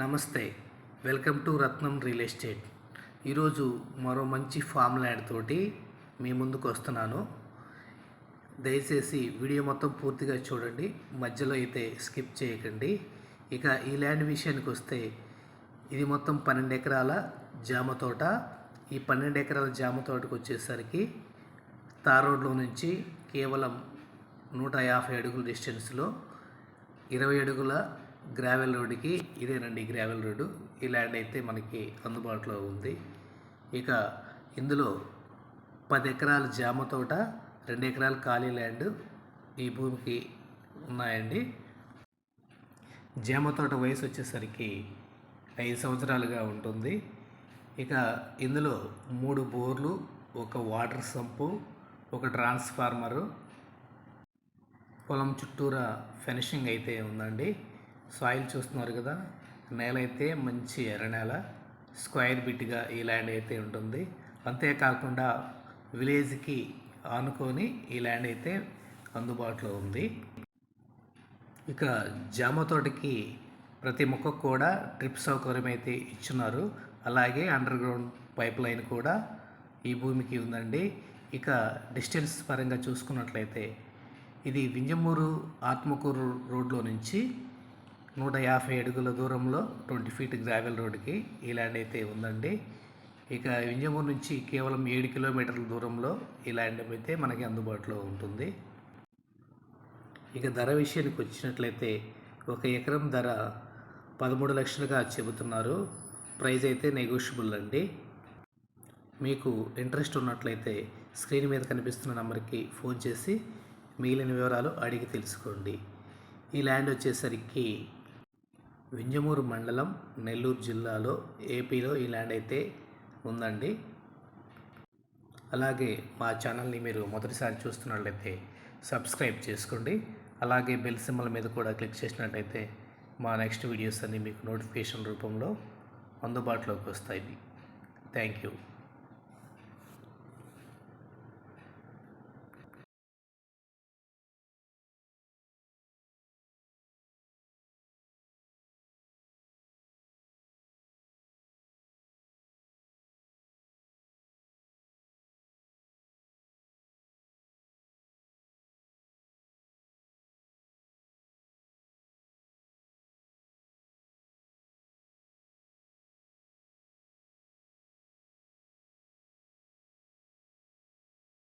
నమస్తే welcome to Ratnam real estate. ఈరోజు మరో మంచి ఫామ్ ల్యాండ్ తోటి మీ ముందుకు వస్తున్నాను. దయచేసి వీడియో మొత్తం పూర్తిగా చూడండి మధ్యలో అయితే స్కిప్ చేయకండి. ఇక ఈ ల్యాండ్ విషయానికి వస్తే ఇది మొత్తం పన్నెండు ఎకరాల జామ తోట. ఈ పన్నెండు ఎకరాల జామ తోటకు వచ్చేసరికి తార్ రోడ్లో నుంచి కేవలం నూట యాభై అడుగుల డిస్టెన్స్లో ఇరవై అడుగుల గ్రావెల్ రోడ్డుకి ఇదేనండి గ్రావెల్ రోడ్డు. ఈ ల్యాండ్ అయితే మనకి అందుబాటులో ఉంది. ఇక ఇందులో పది ఎకరాల జామ తోట రెండు ఎకరాల ఖాళీ ల్యాండ్ ఈ భూమికి ఉన్నాయండి. జామ తోట వయసు వచ్చేసరికి ఐదు సంవత్సరాలుగా ఉంటుంది. ఇక ఇందులో మూడు బోర్లు ఒక వాటర్ సంపు ఒక ట్రాన్స్ఫార్మరు పొలం చుట్టూరా ఫినిషింగ్ అయితే ఉందండి. సాయిల్ చూస్తున్నారు కదా నేల అయితే మంచి ఎర్ర నేల స్క్వైర్ బిట్గా ఈ ల్యాండ్ అయితే ఉంటుంది. అంతేకాకుండా విలేజ్కి ఆనుకొని ఈ ల్యాండ్ అయితే అందుబాటులో ఉంది. ఇక జామ తోటకి ప్రతి మొక్కకు కూడా డ్రిప్ సౌకర్యం అయితే ఇచ్చున్నారు. అలాగే అండర్ గ్రౌండ్ పైప్ లైన్ కూడా ఈ భూమికి ఉందండి. ఇక డిస్టెన్స్ పరంగా చూసుకున్నట్లయితే ఇది వింజమూరు ఆత్మకూరు రోడ్లో నుంచి నూట యాభై అడుగుల దూరంలో ట్వంటీ ఫీట్ గ్రావెల్ రోడ్డుకి ఈ ల్యాండ్ అయితే ఉందండి. ఇక వింజమూరు నుంచి కేవలం ఏడు కిలోమీటర్ల దూరంలో ఈ ల్యాండ్ అయితే మనకి అందుబాటులో ఉంటుంది. ఇక ధర విషయానికి వచ్చినట్లయితే ఒక ఎకరం ధర పదమూడు లక్షలుగా చెబుతున్నారు. ప్రైస్ అయితే నెగోషియబుల్ అండి. మీకు ఇంట్రెస్ట్ ఉన్నట్లయితే స్క్రీన్ మీద కనిపిస్తున్న నెంబర్కి ఫోన్ చేసి మిగిలిన వివరాలు అడిగి తెలుసుకోండి. ఈ ల్యాండ్ వచ్చేసరికి వింజమూరు మండలం నెల్లూరు జిల్లాలో ఏపీలో ఈ ల్యాండ్ అయితే ఉందండి. అలాగే మా ఛానల్ని మీరు మొదటిసారి చూస్తున్నట్లయితే సబ్స్క్రైబ్ చేసుకోండి. అలాగే బెల్ సింబల్ మీద కూడా క్లిక్ చేసినట్లయితే మా నెక్స్ట్ వీడియోస్ అన్నీ మీకు నోటిఫికేషన్ రూపంలో అందుబాటులోకి వస్తాయి. Thank you.